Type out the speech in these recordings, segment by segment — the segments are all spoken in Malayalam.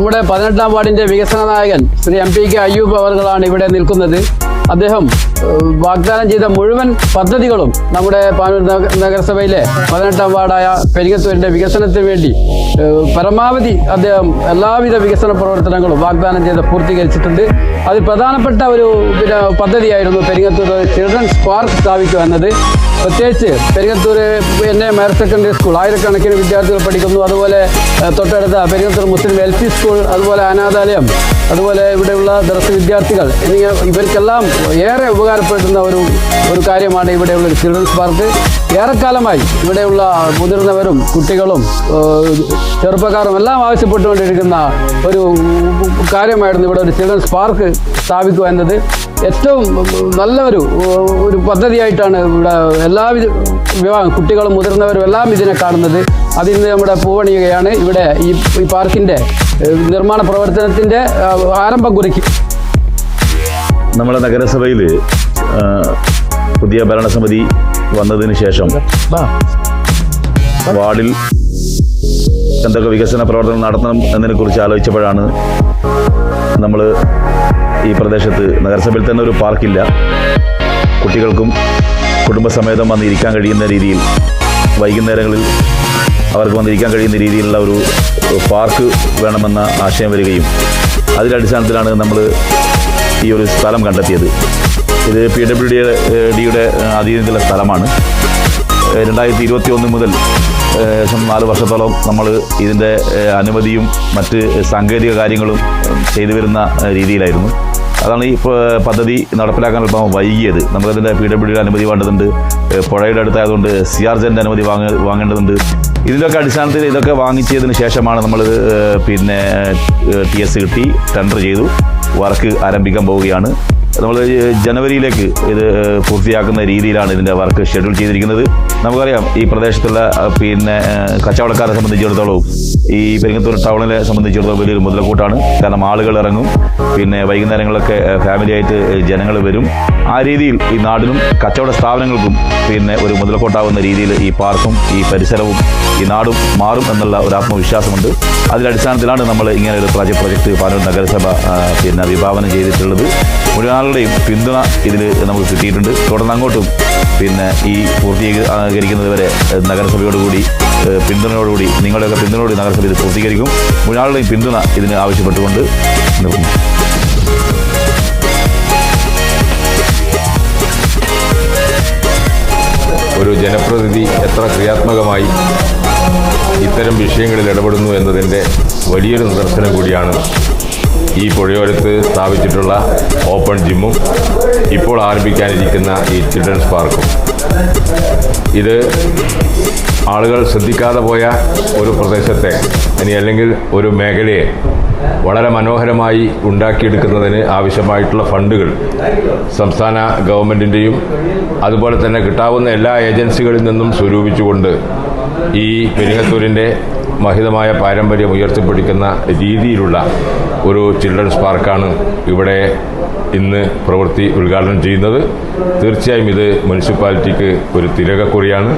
നമ്മുടെ പതിനെട്ടാം വാർഡിന്റെ വികസന നായകൻ Shri M P K Ayyub അവർകളാണ് ഇവിടെ നിൽക്കുന്നത്. അദ്ദേഹം വാഗ്ദാനം ചെയ്ത മുഴുവൻ പദ്ധതികളും നമ്മുടെ പാനൂർ നഗരസഭയിലെ പതിനെട്ടാം വാർഡായ പെരിങ്ങത്തൂരിന്റെ വികസനത്തിന് വേണ്ടി പരമാവധി അദ്ദേഹം എല്ലാവിധ വികസന പ്രവർത്തനങ്ങളും വാഗ്ദാനം ചെയ്ത് പൂർത്തീകരിച്ചിട്ടുണ്ട്. അതിൽ പ്രധാനപ്പെട്ട ഒരു പിന്നെ പദ്ധതിയായിരുന്നു പെരിങ്ങത്തൂർ ചിൽഡ്രൻസ് പാർക്ക് സ്ഥാപിക്കുക എന്നത്. പ്രത്യേകിച്ച് Peringathur N A higher secondary school ആയിരക്കണക്കിന് വിദ്യാർത്ഥികൾ പഠിക്കുന്നു. അതുപോലെ തൊട്ടടുത്ത Peringathur Muslim L P school അതുപോലെ അനാഥാലയം അതുപോലെ ഇവിടെയുള്ള ദർശ വിദ്യാർത്ഥികൾ എന്നിങ്ങനെ ഇവർക്കെല്ലാം ഏറെ ഉപകാരപ്പെടുന്ന ഒരു ഒരു കാര്യമാണ് ഇവിടെയുള്ള ചിൽഡ്രൻസ് പാർക്ക്. ഏറെക്കാലമായി ഇവിടെയുള്ള മുതിർന്നവരും കുട്ടികളും ചെറുപ്പക്കാരും എല്ലാം ആവശ്യപ്പെട്ടുകൊണ്ടിരിക്കുന്ന ഒരു കാര്യമായിരുന്നു ഇവിടെ ഒരു ചിൽഡ്രൻസ് പാർക്ക് സ്ഥാപിക്കുക എന്നത്. ഏറ്റവും നല്ല ഒരു പദ്ധതിയായിട്ടാണ് ഇവിടെ എല്ലാ വിവാഹം കുട്ടികളും മുതിർന്നവരും എല്ലാം ഇതിനെ കാണുന്നത്. അതിന്ന് നമ്മുടെ പൂവണിയുകയാണ്. ഇവിടെ ഈ പാർക്കിന്റെ നിർമ്മാണ പ്രവർത്തനത്തിന്റെ ആരംഭം കുറിക്കും. നമ്മുടെ നഗരസഭയിൽ പുതിയ ഭരണസമിതി വന്നതിന് ശേഷം വാർഡിൽ എന്തൊക്കെ വികസന പ്രവർത്തനം നടത്തണം എന്നതിനെ കുറിച്ച് ആലോചിച്ചപ്പോഴാണ് നമ്മൾ ഈ പ്രദേശത്ത് നഗരസഭയിൽ തന്നെ ഒരു പാർക്കില്ല. കുട്ടികൾക്കും കുടുംബസമേതം വന്നിരിക്കാൻ കഴിയുന്ന രീതിയിൽ വൈകുന്നേരങ്ങളിൽ അവർക്ക് വന്നിരിക്കാൻ കഴിയുന്ന രീതിയിലുള്ള ഒരു പാർക്ക് വേണമെന്ന ആശയം വരികയും അതിന്റെ അടിസ്ഥാനത്തിലാണ് നമ്മൾ ഈ ഒരു സ്ഥലം കണ്ടെത്തിയത്. ഇത് പി ഡബ്ല്യു ഡി ഡിയുടെ അധീനത്തിലുള്ള സ്ഥലമാണ്. രണ്ടായിരത്തി ഇരുപത്തി ഒന്ന് മുതൽ ഏകദേശം നാല് വർഷത്തോളം നമ്മൾ ഇതിന്റെ അനുമതിയും മറ്റ് സാങ്കേതിക കാര്യങ്ങളും ചെയ്തു വരുന്ന രീതിയിലായിരുന്നു. അതാണ് ഈ പദ്ധതി നടപ്പിലാക്കാൻ അല്പം വൈകിയത്. നമുക്കതിന്റെ പി ഡബ്ല്യു ഡിയുടെ അനുമതി വേണ്ടതുണ്ട്. പുഴയുടെ അടുത്തായതുകൊണ്ട് സി ആർ ജെന്റെ അനുമതി വാങ്ങ വാങ്ങേണ്ടതുണ്ട്. ഇതിന്റെയൊക്കെ അടിസ്ഥാനത്തിൽ ഇതൊക്കെ വാങ്ങിച്ചതിന് ശേഷമാണ് നമ്മൾ പിന്നെ ടി എസ് കിട്ടി ടെൻഡർ ചെയ്തു. വർക്ക് ആരംഭിക്കാൻ പോവുകയാണ്. നമ്മൾ ജനുവരിയിലേക്ക് ഇത് പൂർത്തിയാക്കുന്ന രീതിയിലാണ് ഇതിന്റെ വർക്ക് ഷെഡ്യൂൾ ചെയ്തിരിക്കുന്നത്. നമുക്കറിയാം ഈ പ്രദേശത്തുള്ള പിന്നെ കച്ചവടക്കാരെ സംബന്ധിച്ചിടത്തോളം ഈ പെരിങ്ങത്തൂർ ടൗണിനെ സംബന്ധിച്ചിടത്തോളം വലിയൊരു മുതലക്കൂട്ടാണ്. കാരണം ആളുകൾ ഇറങ്ങും പിന്നെ വൈകുന്നേരങ്ങളിലൊക്കെ ഫാമിലി ആയിട്ട് ജനങ്ങൾ വരും. ആ രീതിയിൽ ഈ നാടിനും കച്ചവട സ്ഥാപനങ്ങൾക്കും പിന്നെ ഒരു മുതലക്കൂട്ടാവുന്ന രീതിയിൽ ഈ പാർക്കും ഈ പരിസരവും ഈ നാടും മാറും എന്നുള്ള ഒരു ആത്മവിശ്വാസമുണ്ട്. അതിന്റെ അടിസ്ഥാനത്തിലാണ് നമ്മൾ ഇങ്ങനെ ഒരു പ്രോജക്റ്റ് പാനൂർ നഗരസഭ പിന്നെ വിഭാവനം ചെയ്തിട്ടുള്ളത്. മുഴുവൻ ആളുടെയും പിന്തുണ ഇതിൽ നമുക്ക് കിട്ടിയിട്ടുണ്ട്. തുടർന്ന് അങ്ങോട്ടും പിന്നെ ഈ പൂർത്തീകരിക്കുന്നത് വരെ നഗരസഭയോടുകൂടി പിന്തുണയോടുകൂടി നിങ്ങളുടെയൊക്കെ പിന്തുണയോട് നഗരസഭ ഇത് പൂർത്തീകരിക്കും. മുഴുവൻ പിന്തുണ ഇതിന് ആവശ്യപ്പെട്ടുകൊണ്ട് നിർത്തുന്നു. ഒരു ജനപ്രതിനിധി എത്ര ക്രിയാത്മകമായി ഇത്തരം വിഷയങ്ങളിൽ ഇടപെടുന്നു എന്നതിന്റെ വലിയൊരു നിദർശനം കൂടിയാണ് ഈ പുഴയോരത്ത് സ്ഥാപിച്ചിട്ടുള്ള ഓപ്പൺ ജിമ്മും ഇപ്പോൾ ആരംഭിക്കാനിരിക്കുന്ന ഈ ചിൽഡ്രൻസ് പാർക്കും. ഇത് ആളുകൾ ശ്രദ്ധിക്കാതെ പോയ ഒരു പ്രദേശത്തെ ഇനി അല്ലെങ്കിൽ ഒരു മേഖലയെ വളരെ മനോഹരമായി ഉണ്ടാക്കിയെടുക്കുന്നതിന് ആവശ്യമായിട്ടുള്ള ഫണ്ടുകൾ സംസ്ഥാന ഗവൺമെന്റിന്റെയും അതുപോലെ തന്നെ കിട്ടാവുന്ന എല്ലാ ഏജൻസികളിൽ നിന്നും സ്വരൂപിച്ചുകൊണ്ട് ഈ പെരിങ്ങത്തൂരിന്റെ മഹിതമായ പാരമ്പര്യം ഉയർത്തിപ്പിടിക്കുന്ന രീതിയിലുള്ള ഒരു ചിൽഡ്രൻസ് പാർക്കാണ് ഇവിടെ ഇന്ന് പ്രവൃത്തി ഉദ്ഘാടനം ചെയ്യുന്നത്. തീർച്ചയായും ഇത് മുനിസിപ്പാലിറ്റിക്ക് ഒരു തിരകക്കുറിയാണ്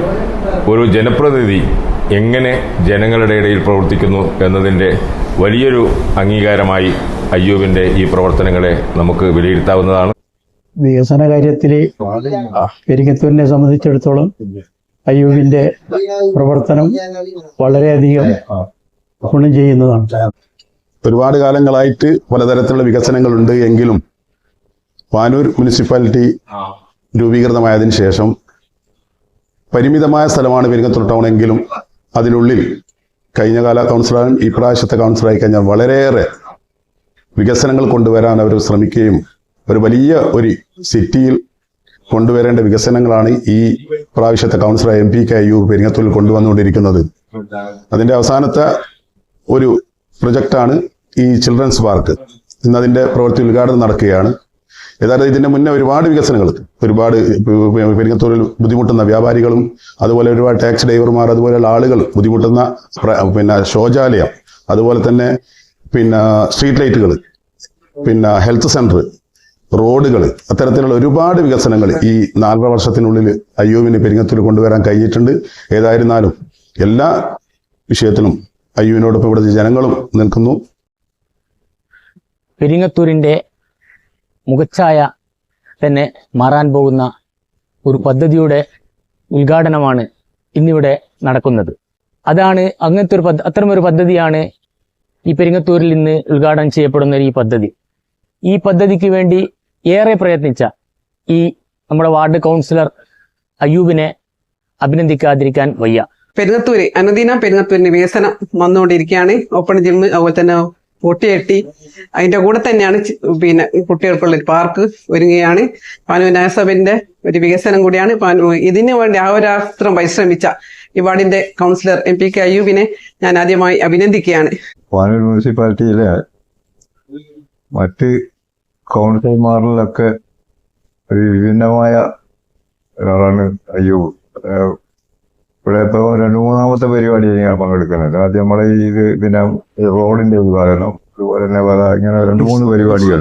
ഒരു ജനപ്രതിനിധി എങ്ങനെ ജനങ്ങളുടെ ഇടയിൽ പ്രവർത്തിക്കുന്നു എന്നതിന്റെ വലിയൊരു അംഗീകാരമായി അയ്യൂബിന്റെ ഈ പ്രവർത്തനങ്ങളെ നമുക്ക് വിലയിരുത്താവുന്നതാണ്. വികസന കാര്യത്തിൽ പെരിങ്ങത്തൂരിനെ സംബന്ധിച്ചിടത്തോളം അയ്യൂബിന്റെ പ്രവർത്തനം വളരെയധികം ഗുണം ചെയ്യുന്നതാണ്. ഒരുപാട് കാലങ്ങളായിട്ട് പലതരത്തിലുള്ള വികസനങ്ങളുണ്ട് എങ്കിലും പാനൂർ മുനിസിപ്പാലിറ്റി രൂപീകൃതമായതിന് ശേഷം പരിമിതമായ സ്ഥലമാണ് പെരിങ്ങത്തൂർ ടൗൺ എങ്കിലും അതിനുള്ളിൽ കഴിഞ്ഞ കാല കൗൺസിലറും ഈ പ്രാവശ്യത്തെ കൗൺസിലറായി കഴിഞ്ഞാൽ വളരെയേറെ വികസനങ്ങൾ കൊണ്ടുവരാൻ അവർ ശ്രമിക്കുകയും ഒരു വലിയ ഒരു സിറ്റിയിൽ കൊണ്ടുവരേണ്ട വികസനങ്ങളാണ് ഈ പ്രാവശ്യത്തെ councillor M P K U പെരിങ്ങത്തൂരിൽ കൊണ്ടുവന്നുകൊണ്ടിരിക്കുന്നത്. അതിന്റെ അവസാനത്തെ ഒരു പ്രൊജക്റ്റാണ് ഈ ചിൽഡ്രൻസ് പാർക്ക്. ഇന്ന് അതിന്റെ പ്രവൃത്തി ഉദ്ഘാടനം നടക്കുകയാണ്. യഥാർത്ഥം ഇതിന്റെ മുന്നേ ഒരുപാട് വികസനങ്ങൾ ഒരുപാട് പെരിങ്ങത്തൂരിൽ ബുദ്ധിമുട്ടുന്ന വ്യാപാരികളും അതുപോലെ ഒരുപാട് ടാക്സി ഡ്രൈവർമാർ അതുപോലെയുള്ള ആളുകൾ ബുദ്ധിമുട്ടുന്ന പിന്നെ ശൗചാലയം അതുപോലെ തന്നെ പിന്നെ സ്ട്രീറ്റ് ലൈറ്റുകൾ പിന്നെ ഹെൽത്ത് സെന്റർ റോഡുകൾ അത്തരത്തിലുള്ള ഒരുപാട് വികസനങ്ങൾ ഈ നാലര വർഷത്തിനുള്ളിൽ അയ്യൂവിന് പെരിങ്ങത്തിൽ കൊണ്ടുവരാൻ കഴിഞ്ഞിട്ടുണ്ട്. ഏതായിരുന്നാലും എല്ലാ വിഷയത്തിലും അയ്യൂവിനോടൊപ്പം ഇവിടുത്തെ ജനങ്ങളും നിൽക്കുന്നു. പെരിങ്ങത്തൂരിന്റെ മുഖച്ഛായ തന്നെ മാറാൻ പോകുന്ന ഒരു പദ്ധതിയുടെ ഉദ്ഘാടനമാണ് ഇന്നിവിടെ നടക്കുന്നത്. അതാണ് അങ്ങനത്തെ ഒരു പദ്ധ അത്തരമൊരു പദ്ധതിയാണ് ഈ പെരിങ്ങത്തൂരിൽ ഇന്ന് ഉദ്ഘാടനം ചെയ്യപ്പെടുന്ന ഈ പദ്ധതി. ഈ പദ്ധതിക്ക് വേണ്ടി ഏറെ പ്രയത്നിച്ച ഈ നമ്മുടെ വാർഡ് കൗൺസിലർ അയ്യൂബിനെ അഭിനന്ദിക്കാതിരിക്കാൻ വയ്യ. പെരുങ്ങത്തൂര് അനുദിനം പെരുന്നത്തൂരിന് വികസനം വന്നുകൊണ്ടിരിക്കുകയാണ്. ഓപ്പൺ ജിം അതുപോലെ തന്നെ പൊട്ടിയെട്ടി അതിന്റെ കൂടെ തന്നെയാണ് പിന്നെ കുട്ടികൾക്കുള്ള ഒരു പാർക്ക് ഒരുങ്ങുകയാണ്. പാനൂർ നഗരസഭന്റെ ഒരു വികസനം കൂടിയാണ്. പാനു ഇതിനു വേണ്ടി അഹോരാത്രം പരിശ്രമിച്ച ഈ വാർഡിന്റെ കൗൺസിലർ എം പി കെ അയ്യൂബിനെ ഞാൻ ആദ്യമായി അഭിനന്ദിക്കുകയാണ്. പാനൂർ മുനിസിപ്പാലിറ്റിയിലെ മറ്റ് കൗൺസിലർമാരിലൊക്കെ ഒരു വിഭിന്നമായ ഒരാളാണ്. അയ്യൂബ് ഇവിടെ ഇപ്പോൾ രണ്ട് മൂന്നാമത്തെ പരിപാടി ഞാൻ പങ്കെടുക്കുന്നത്. ആദ്യം നമ്മളെ ഈ ഇത് പിന്നെ റോഡിന്റെ ഉദ്ഘാടനം അതുപോലെ തന്നെ പല ഇങ്ങനെ രണ്ട് മൂന്ന് പരിപാടികൾ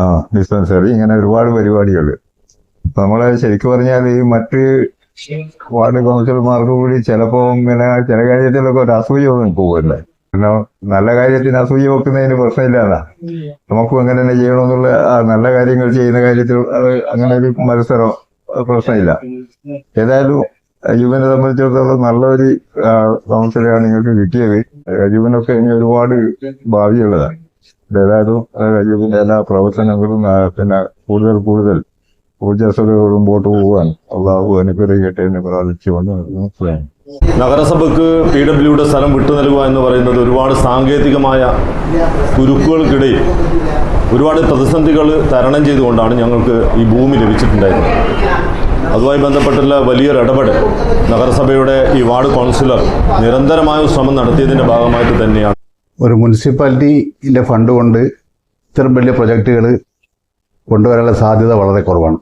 ആ ഡിസ്പെൻസറി ഇങ്ങനെ ഒരുപാട് പരിപാടികൾ നമ്മളെ ശരിക്കും പറഞ്ഞാൽ ഈ മറ്റ് വാർഡ് കൗൺസിലർമാർക്ക് കൂടി ചിലപ്പോ ഇങ്ങനെ ചില കാര്യത്തിലൊക്കെ ഒരു അസൂയ പോകുമല്ലേ പിന്നെ നല്ല കാര്യത്തിന് അസൂയ വെക്കുന്നതിന് പ്രശ്നമില്ലാന്നാ. നമുക്കും അങ്ങനെ തന്നെ ചെയ്യണമെന്നുള്ള നല്ല കാര്യങ്ങൾ ചെയ്യുന്ന കാര്യത്തിൽ അത് അങ്ങനെ ഒരു മത്സരം പ്രശ്നമില്ല. ഏതായാലും അയ്യൂബിനെ സംബന്ധിച്ചിടത്തോളം നല്ലൊരു കൗൺസിലാണ് നിങ്ങൾക്ക് കിട്ടിയത്. അയ്യൂബിനൊക്കെ ഇനി ഒരുപാട് ഭാവിയുള്ളതാണ് ഏതായാലും അയ്യൂബിന്റെ എല്ലാ പ്രവർത്തനങ്ങളും പിന്നെ കൂടുതൽ കൂടുതൽ ഊർജസ്വതയോടെ മുമ്പോട്ട് പോകാൻ അള്ളാഹു അനുഗ്രഹിക്കട്ടെ എന്ന് പ്രാർത്ഥിച്ചുകൊണ്ട് നിർത്തുന്നു. നഗരസഭയ്ക്ക് പി ഡബ്ല്യുടെ സ്ഥലം വിട്ടു നൽകുക എന്ന് പറയുന്നത് ഒരുപാട് സാങ്കേതികമായ കുരുക്കുകൾക്കിടയിൽ ഒരുപാട് പ്രതിസന്ധികൾ തരണം ചെയ്തുകൊണ്ടാണ് ഞങ്ങൾക്ക് ഈ ഭൂമി ലഭിച്ചിട്ടുണ്ടായിരുന്നത്. അതുമായി ബന്ധപ്പെട്ടുള്ള വലിയൊരു ഇടപെടൽ നഗരസഭയുടെ ഈ വാർഡ് കൗൺസിലർ നിരന്തരമായ ശ്രമം നടത്തിയതിന്റെ ഭാഗമായിട്ട് തന്നെയാണ്. ഒരു മുനിസിപ്പാലിറ്റിന്റെ ഫണ്ട് കൊണ്ട് ഇത്തരം വലിയ പ്രൊജക്റ്റുകൾ കൊണ്ടുവരാനുള്ള സാധ്യത വളരെ കുറവാണ്.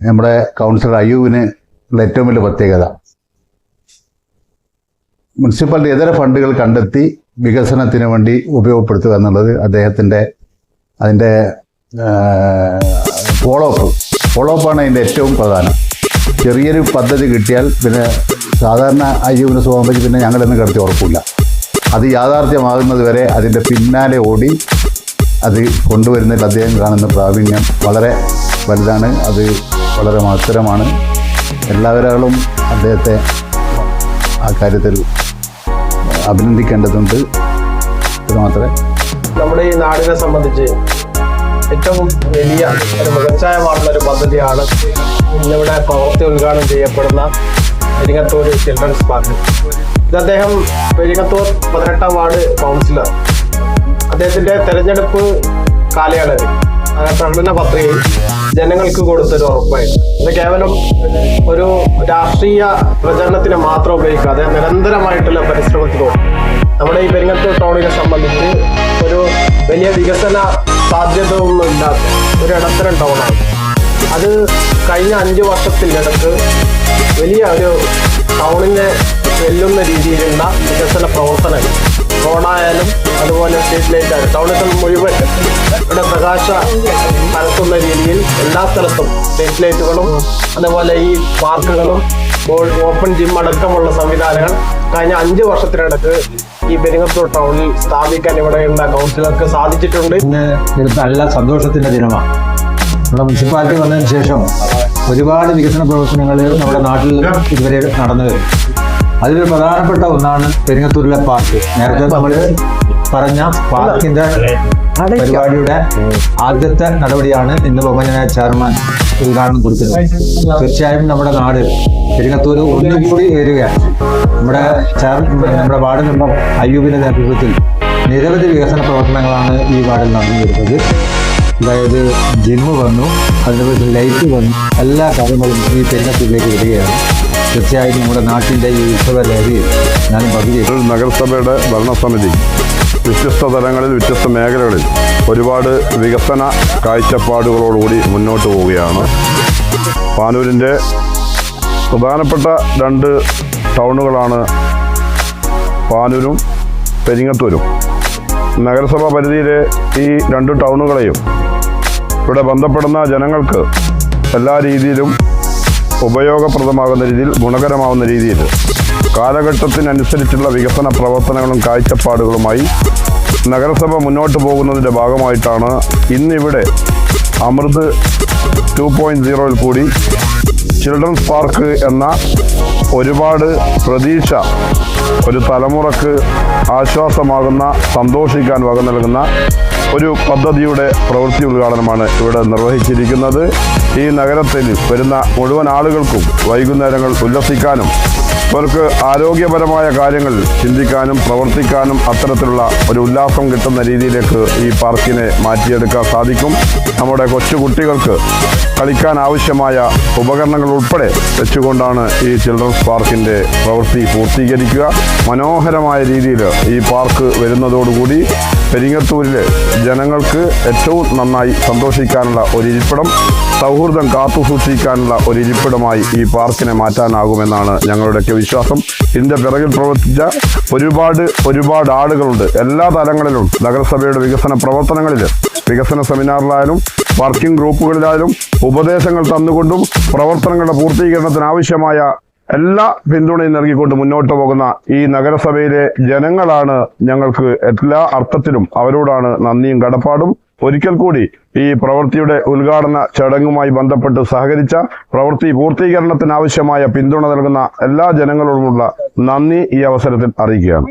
നമ്മുടെ കൗൺസിലർ അയ്യൂവിന് ഉള്ള ഏറ്റവും വലിയ പ്രത്യേകത മുനിസിപ്പാലിറ്റി ഇതര ഫണ്ടുകൾ കണ്ടെത്തി വികസനത്തിന് വേണ്ടി ഉപയോഗപ്പെടുത്തുക എന്നുള്ളത് അദ്ദേഹത്തിന്റെ അതിന്റെ ഫോളോ അപ്പ് ഫോളോ അപ്പാണ് അതിന്റെ ഏറ്റവും പ്രധാനം. ചെറിയൊരു പദ്ധതി കിട്ടിയാൽ പിന്നെ സാധാരണ അയ്യൂബിനെ സംബന്ധിച്ച് പിന്നെ ഞങ്ങളെന്ന് കിടത്തി ഉറപ്പില്ല. അത് യാഥാർത്ഥ്യമാകുന്നത് വരെ അതിന്റെ പിന്നാലെ ഓടി അത് കൊണ്ടുവരുന്നതിൽ അദ്ദേഹം കാണുന്ന പ്രാവീണ്യം വളരെ വലുതാണ്. അത് വളരെ മത്സരമാണ് എല്ലാവരും അദ്ദേഹത്തെ ആ കാര്യത്തിൽ അഭിനന്ദിക്കേണ്ടതുണ്ട്. ഇത് മാത്രമേ. നമ്മുടെ ഈ നാടിനെ സംബന്ധിച്ച് ഏറ്റവും വലിയ ഒരു മികച്ചായ ഒരു പദ്ധതിയാണ് ഇന്നിവിടെ പ്രവൃത്തി ഉദ്ഘാടനം ചെയ്യപ്പെടുന്ന പെരിങ്ങത്തൂർ ചിൽഡ്രൻസ് പാർക്ക് ഇത് അദ്ദേഹം പെരിങ്ങത്തൂർ പതിനെട്ടാം വാർഡ് കൗൺസിലർ അദ്ദേഹത്തിന്റെ തെരഞ്ഞെടുപ്പ് കാലയളവിൽ പ്രകടന പത്രികയിൽ ജനങ്ങൾക്ക് കൊടുത്തൊരു ഉറപ്പായിരുന്നു ഇത് കേവലം ഒരു രാഷ്ട്രീയ പ്രചരണത്തിന് മാത്രം ഉപയോഗിക്കാതെ നിരന്തരമായിട്ടുള്ള പരിശ്രമത്തിലൂടെ നമ്മുടെ ഈ പെരിങ്ങത്തൂർ ടൗണിനെ സംബന്ധിച്ച് ഒരു വലിയ വികസന സാധ്യതയൊന്നും ഇല്ലാത്ത ഒരു ഇടത്തരം ടൗണാണ്. അത് കഴിഞ്ഞ അഞ്ച് വർഷത്തിനടുത്ത് വലിയ ഒരു ടൗണിനെ വെല്ലുന്ന രീതിയിലുള്ള വികസന പ്രവർത്തനങ്ങൾ റോഡായാലും അതുപോലെ സ്ട്രീറ്റ് ലൈറ്റ് ആയാലും ടൗണിൽ മുഴുവൻ ഇവിടെ പ്രകാശ പരത്തുന്ന രീതിയിൽ എല്ലാ സ്ഥലത്തും സ്ട്രീറ്റ് ലൈറ്റുകളും അതുപോലെ ഈ പാർക്കുകളും ഓപ്പൺ ജിം അടക്കമുള്ള സംവിധാനങ്ങൾ കഴിഞ്ഞ അഞ്ച് വർഷത്തിനിടക്ക് ഈ പെരിങ്ങത്തൂർ ടൗണിൽ സ്ഥാപിക്കാൻ ഇവിടെയുള്ള കൗൺസിലർക്ക് സാധിച്ചിട്ടുണ്ട്. നല്ല സന്തോഷത്തിന്റെ ദിനമാണ്. നമ്മുടെ മുനിസിപ്പാലിറ്റി വന്നതിന് ശേഷം ഒരുപാട് വികസന പ്രവർത്തനങ്ങൾ നമ്മുടെ നാട്ടിൽ ഇതുവരെ നടന്നു വരും. അതിലൊരു പ്രധാനപ്പെട്ട ഒന്നാണ് പെരിങ്ങത്തൂരിലെ പാർക്ക് നേരത്തെ നമ്മൾ പറഞ്ഞ പാർക്കിന്റെ പരിപാടിയുടെ ആദ്യത്തെ നടപടിയാണ് ഇന്ന് ബഹുമാനായ ചെയർമാൻ ഉദ്ഘാടനം കൊടുക്കുന്നത്. തീർച്ചയായും നമ്മുടെ നാട് പെരിങ്ങത്തൂർ ഒന്നും കൂടി ഉയരുകയാണ്. നമ്മുടെ നമ്മുടെ വാർഡ് മെമ്പർ അയ്യൂബിന്റെ നേതൃത്വത്തിൽ നിരവധി വികസന പ്രവർത്തനങ്ങളാണ് ഈ വാർഡിൽ നടന്നു വരുന്നത് അതായത് ജിമ്മ് വന്നു അതിനുശേഷം ലൈറ്റ് വന്നു എല്ലാ കാര്യങ്ങളും ഈ പെരിങ്ങത്തൂരിലേക്ക് വരികയാണ്. തീർച്ചയായും നമ്മുടെ നാട്ടിന്റെ ഈ ഉത്സവ ലഹരിയിൽ ഞാൻ പകുതി നഗരസഭയുടെ ഭരണസമിതി വ്യത്യസ്ത തലങ്ങളിൽ വ്യത്യസ്ത മേഖലകളിൽ ഒരുപാട് വികസന കാഴ്ചപ്പാടുകളോടുകൂടി മുന്നോട്ട് പോവുകയാണ്. പാനൂരിന്റെ പ്രധാനപ്പെട്ട രണ്ട് ടൗണുകളാണ് പാനൂരും പെരിങ്ങത്തൂരും. നഗരസഭാ പരിധിയിലെ ഈ രണ്ട് ടൗണുകളെയും ഇവിടെ ബന്ധപ്പെടുന്ന ജനങ്ങൾക്ക് എല്ലാ രീതിയിലും ഉപയോഗപ്രദമാകുന്ന രീതിയിൽ ഗുണകരമാവുന്ന രീതിയിൽ. കാലഘട്ടത്തിനനുസരിച്ചുള്ള വികസന പ്രവർത്തനങ്ങളും കാഴ്ചപ്പാടുകളുമായി നഗരസഭ മുന്നോട്ട് പോകുന്നതിന്റെ ഭാഗമായിട്ടാണ് ഇന്നിവിടെ അമൃത് ടു പോയിന്റ് സീറോയിൽ കൂടി ചിൽഡ്രൻസ് പാർക്ക് എന്ന ഒരുപാട് പ്രതീക്ഷ ഒരു തലമുറയ്ക്ക് ആശ്വാസമാകുന്ന സന്തോഷിക്കാൻ വക നൽകുന്ന ഒരു പദ്ധതിയുടെ പ്രവൃത്തി ഉദ്ഘാടനമാണ് ഇവിടെ നിർവഹിച്ചിരിക്കുന്നത്. ഈ നഗരത്തിൽ വരുന്ന മുഴുവൻ ആളുകൾക്കും വൈകുന്നേരങ്ങൾ ഉല്ലസിക്കാനും അവർക്ക് ആരോഗ്യപരമായ കാര്യങ്ങൾ ചിന്തിക്കാനും പ്രവർത്തിക്കാനും അത്തരത്തിലുള്ള ഒരു ഉല്ലാസം കിട്ടുന്ന രീതിയിലേക്ക് ഈ പാർക്കിനെ മാറ്റിയെടുക്കാൻ സാധിക്കും. നമ്മുടെ കൊച്ചു കുട്ടികൾക്ക് കളിക്കാൻ ആവശ്യമായ ഉപകരണങ്ങൾ ഉൾപ്പെടെ വെച്ചുകൊണ്ടാണ് ഈ ചിൽഡ്രൻസ് പാർക്കിന്റെ പ്രവൃത്തി പൂർത്തീകരിക്കുക. മനോഹരമായ രീതിയിൽ ഈ പാർക്ക് വരുന്നതോടുകൂടി പെരിങ്ങത്തൂരിലെ ജനങ്ങൾക്ക് ഏറ്റവും നന്നായി സന്തോഷിക്കാനുള്ള ഒരു സൗഹൃദം കാത്തുസൂക്ഷിക്കാനുള്ള ഒരു ഈ പാർക്കിനെ മാറ്റാനാകുമെന്നാണ് ഞങ്ങളുടെയൊക്കെ വിശ്വാസം ഇതിന്റെ പിറകിൽ പ്രവർത്തിച്ച ഒരുപാട് ഒരുപാട് ആളുകളുണ്ട്. എല്ലാ തലങ്ങളിലും നഗരസഭയുടെ വികസന പ്രവർത്തനങ്ങളിൽ വികസന സെമിനാറിലായാലും വർക്കിംഗ് ഗ്രൂപ്പുകളിലായാലും ഉപദേശങ്ങൾ തന്നുകൊണ്ടും പ്രവർത്തനങ്ങളുടെ പൂർത്തീകരണത്തിന് ആവശ്യമായ എല്ലാ പിന്തുണയും നൽകിക്കൊണ്ട് മുന്നോട്ട് പോകുന്ന ഈ നഗരസഭയിലെ ജനങ്ങളാണ് ഞങ്ങൾക്ക് എല്ലാ അർത്ഥത്തിലും അവരോടാണ് നന്ദിയും കടപ്പാടും. ഒരിക്കൽ കൂടി ഈ പ്രവൃത്തിയുടെ ഉദ്ഘാടന ചടങ്ങുമായി ബന്ധപ്പെട്ട് സഹകരിച്ച പ്രവൃത്തി പൂർത്തീകരണത്തിനാവശ്യമായ പിന്തുണ നൽകുന്ന എല്ലാ ജനങ്ങളോടുമുള്ള നന്ദി ഈ അവസരത്തിൽ അറിയിക്കുകയാണ്.